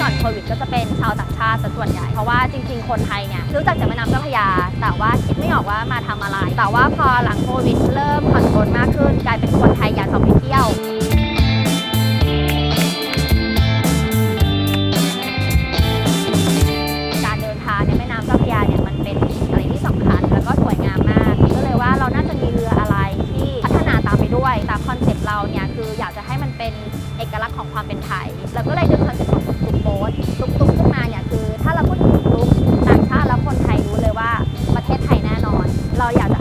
ก่อนโควิดก็จะเป็นชาวต่างชาติซะส่วนใหญ่ เพราะว่าจริง ๆ คนไทยเนี่ยรู้จักจากแม่น้ำเจ้าพระยา แต่ว่าคิดไม่ออกว่ามาทำอะไร แต่ว่าพอหลังโควิดเริ่มผ่อนปลนมากขึ้น กลายเป็นคนไทยอยาก เราก็เลยดึงคอนเซปต์ของตุ๊กตุ๊กโบ๊ทตุ๊กตุ๊กขึ้นมาเนี่ยคือ ถ้าเราพูดถึงตุ๊กต่างชาติแล้วคนไทยรู้เลยว่าประเทศไทยแน่นอน เราอยากจะ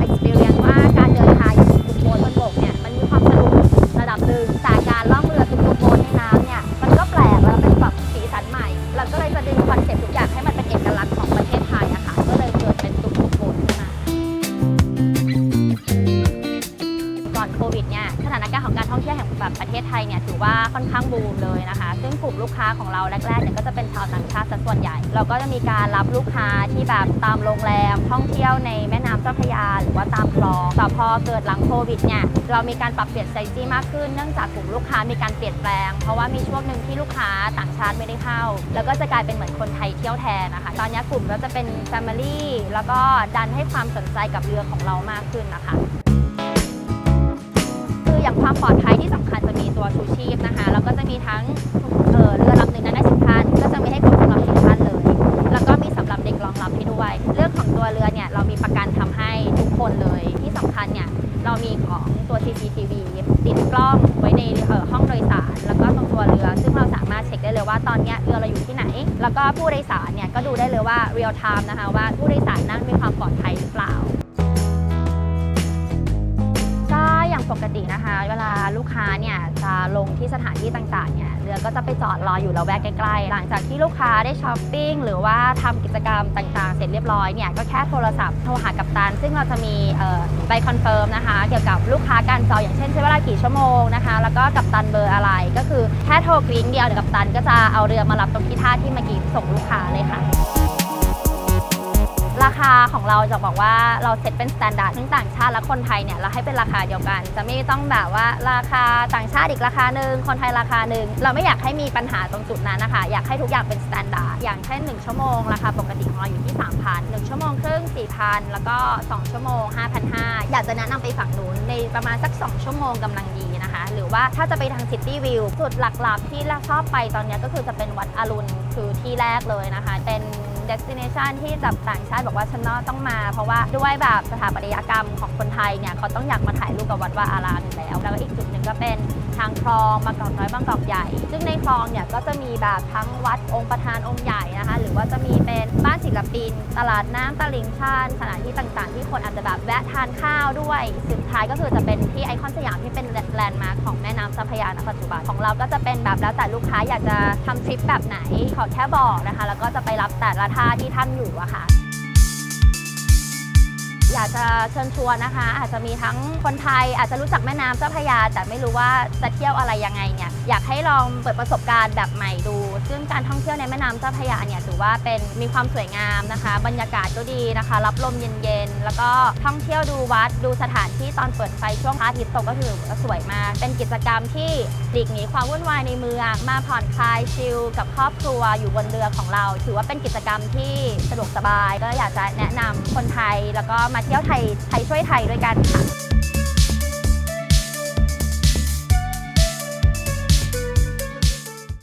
ประเทศไทยเนี่ยถือว่าค่อนข้างบูมเลยนะคะ ซึ่งกลุ่มลูกค้าของเราแรกๆเนี่ยก็จะเป็นชาวต่างชาติซะส่วนใหญ่ เราก็จะมีการรับลูกค้าที่แบบตามโรงแรมท่องเที่ยวในแม่น้ำเจ้าพระยาหรือว่าตามคลอง แต่พอเกิดหลังโควิดเนี่ยเรามีการปรับเปลี่ยนไซจี้มากขึ้นเนื่องจากกลุ่มลูกค้ามีการเปลี่ยนแปลง เพราะว่ามีช่วงหนึ่งที่ลูกค้าต่างชาติไม่ได้เข้า แล้วก็จะกลายเป็นเหมือนคนไทยเที่ยวแทนนะคะ ตอนนี้กลุ่มก็จะเป็น Family แล้วก็ดันให้ความสนใจกับเรือของเรามากขึ้นนะคะ อย่างความปลอดภัยที่สำคัญจะมีตัวชูชีพนะคะ แล้วก็จะมีทั้งเเรือลำหนึ่งนั้นได้สิบท่านก็จะมีให้ครบสำหรับสิบท่านเลย แล้วก็มีสำหรับเด็กรองรับให้ด้วย เรื่องของตัวเรือเนี่ยเรามีประกันทำให้ทุกคนเลย ที่สำคัญเนี่ยเรามีของตัว CCTV ติดกล้องไว้ในห้องโดยสาร แล้วก็ตรงตัวเรือ ซึ่งเราสามารถเช็คได้เลยว่าตอนนี้เรือเราอยู่ที่ไหน แล้วก็ผู้โดยสารเนี่ยก็ดูได้เลยว่า real time นะคะว่าผู้โดยสารนั่งมีความปลอดภัยหรือเปล่า ปกตินะคะ เวลาลูกค้าเนี่ยจะลงที่สถานที่ต่างๆเนี่ยเรือก็จะไปจอดรออยู่ละแวกใกล้ๆ หลังจากที่ลูกค้าได้ช้อปปิ้งหรือว่าทำกิจกรรมต่างๆ เสร็จเรียบร้อยเนี่ยก็แค่โทรศัพท์โทรหากัปตัน ซึ่งเราจะมีใบคอนเฟิร์มนะคะ เกี่ยวกับลูกค้าการจองอย่างเช่นใช้เวลากี่ชั่วโมงนะคะ แล้วก็กัปตันเบอร์อะไรก็คือแค่โทรกริ้งเดียวเดี๋ยวกัปตันก็จะเอาเรือมารับตรงที่ท่าที่เมื่อกี้ส่งลูกค้าเลยค่ะ ราคาของเราจะบอกว่าเราเซ็ตเป็นสแตนดาร์ดทั้งต่างชาติและคนไทยเนี่ยเราให้เป็นราคาเดียวกัน จะไม่ต้องแบบว่าราคาต่างชาติอีกราคาหนึ่งคนไทยราคาหนึ่งเราไม่อยากให้มีปัญหาตรงจุดนั้นนะคะ อยากให้ทุกอย่างเป็นสแตนดาร์ดอย่างเช่น 1 ชั่วโมงราคาปกติของเราอยู่ที่ 3,000 1 ชั่วโมงครึ่ง 4,000 แล้วก็ 2 ชั่วโมง 5,500 อยากจะแนะนำไปฝั่งนู้นในประมาณสัก 2 ชั่วโมงกำลังดี หรือว่าถ้าจะไปทางซิตี้วิวจุดหลักๆ ที่เราชอบไปตอนนี้ก็คือจะเป็นวัดอรุณคือที่แรกเลยนะคะ เป็น destination ที่จับต่างชาติบอกว่าฉันต้องมา เพราะว่าด้วยแบบสถาปัตยกรรมของคนไทยเนี่ยเขาต้องอยากมาถ่ายรูปกับวัดวาอารามอยู่แล้ว แล้วก็อีกจุดหนึ่งก็เป็นทางคลองบางกอกน้อยบางกอกใหญ่ ซึ่งในคลองเนี่ยก็จะมีแบบทั้งวัดองค์ประธานองค์ใหญ่นะคะ หรือว่าจะมีเป็นบ้านศิลปิน ตลาดน้ำตลิ่งชันสถานที่ต่างๆ ที่คนอาจจะแบบแวะทานข้าวด้วย สุดท้ายก็คือจะเป็นที่ไอคอนสยามที่เป็นแลนด์มาร์คของแม่น้ำเจ้าพระยาณปัจจุบันของเราก็จะเป็นแบบแล้วแต่ลูกค้าอยากจะทำทริปแบบไหนขอแค่บอกนะคะ แล้วก็จะไปรับแต่ละท่าที่ท่านอยู่อะค่ะ อยากจะเชิญชวนนะคะ อาจจะมีทั้งคนไทยอาจจะรู้จักแม่น้ำเจ้าพระยา แต่ไม่รู้ว่าจะเที่ยวอะไรยังไงเนี่ยอยากให้ลองเปิดประสบการณ์แบบใหม่ดู ซึ่งการท่องเที่ยวในแม่น้ำเจ้าพระยาเนี่ยถือว่าเป็นมีความสวยงามนะคะ บรรยากาศก็ดีนะคะ รับลมเย็นๆ แล้วก็ท่องเที่ยวดูวัดดูสถานที่ตอนเปิดไฟช่วงพระอาทิตย์ตกก็ถือว่าสวยมากเป็นกิจกรรมที่หลีกหนีความวุ่นวายในเมือง มาผ่อนคลายชิลกับครอบครัวอยู่บนเรือของเรา ถือว่าเป็นกิจกรรมที่สะดวกสบาย ก็อยากจะแนะนำคนไทยแล้วก็มาเที่ยวไทยไทยช่วยไทยด้วยกันค่ะ